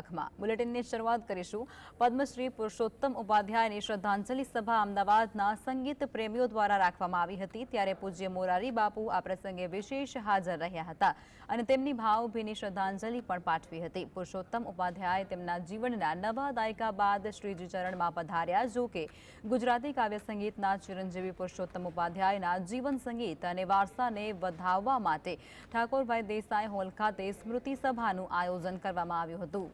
લખમાં બુલેટિનની શરૂઆત કરીશું. પદ્મશ્રી પુરુષોત્તમ ઉપાધ્યાયની શ્રદ્ધાંજલિ સભા અમદાવાદના સંગીત પ્રેમીઓ દ્વારા રાખવામાં આવી હતી. ત્યારે પૂજ્ય મોરારી બાપુ આ પ્રસંગે વિશેષ હાજર રહ્યા હતા અને તેમની ભાવભીની શ્રદ્ધાંજલિ પણ પાઠવી હતી. પુરુષોત્તમ ઉપાધ્યાય તેમના જીવનના નવા દાયકા બાદ શ્રીજી ચરણમાં પધાર્યા. જો કે ગુજરાતી કાવ્ય સંગીતના ચિરંજીવી પુરુષોત્તમ ઉપાધ્યાયના જીવન સંગીત અને વારસાને વધાવવા માટે ઠાકોરભાઈ દેસાઈ હોલ ખાતે સ્મૃતિ સભાનું આયોજન કરવામાં આવ્યું હતું.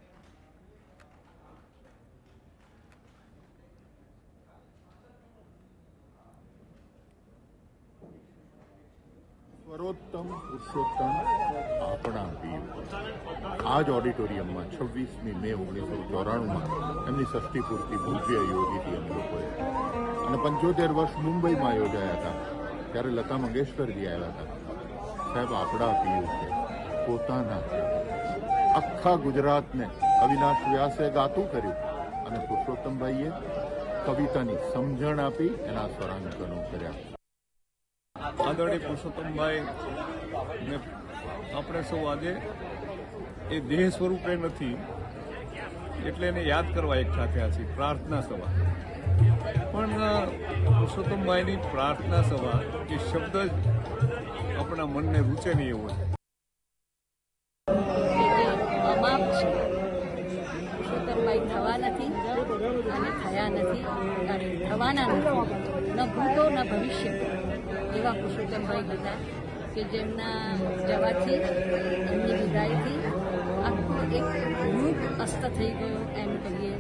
સ્વરોત્તમ પુરુષોત્તમ આપણા આ જ ઓડિટોરિયમમાં છવ્વીસમી મે ઓગણીસો ચોરાણુંમાં એમની ષષ્ઠી પૂર્તિ ભવ્ય યોગીથી અમે લોકોએ. અને પંચોતેર વર્ષ મુંબઈમાં યોજાયા હતા, ત્યારે લતા મંગેશકરજી આવ્યા હતા. સાહેબ, આપણા વીર છે, પોતાના આખા ગુજરાતને અવિનાશ વ્યાસે ગાતું કર્યું. અને પુરુષોત્તમભાઈએ કવિતાની સમજણ આપી એના સ્વરાંકનો કર્યા. આદરણીય પુરુષોત્તમભાઈ ને આપણે સૌ આજે એ દેહ સ્વરૂપે નથી, એટલે એને યાદ કરવા એક થયા છીએ, પ્રાર્થના સભા. પણ પુરુષોત્તમભાઈની પ્રાર્થના સભા એ શબ્દ જ આપણા મનને રૂચે નહીં એવો છે. ભૂતો, ન ભવિષ્ય. એવા પુરુષોત્તમભાઈ હતા કે જેમના જવાથી, એમની વિદાયથી આખો એક યુગ અસ્ત થઈ ગયો એમ કહીએ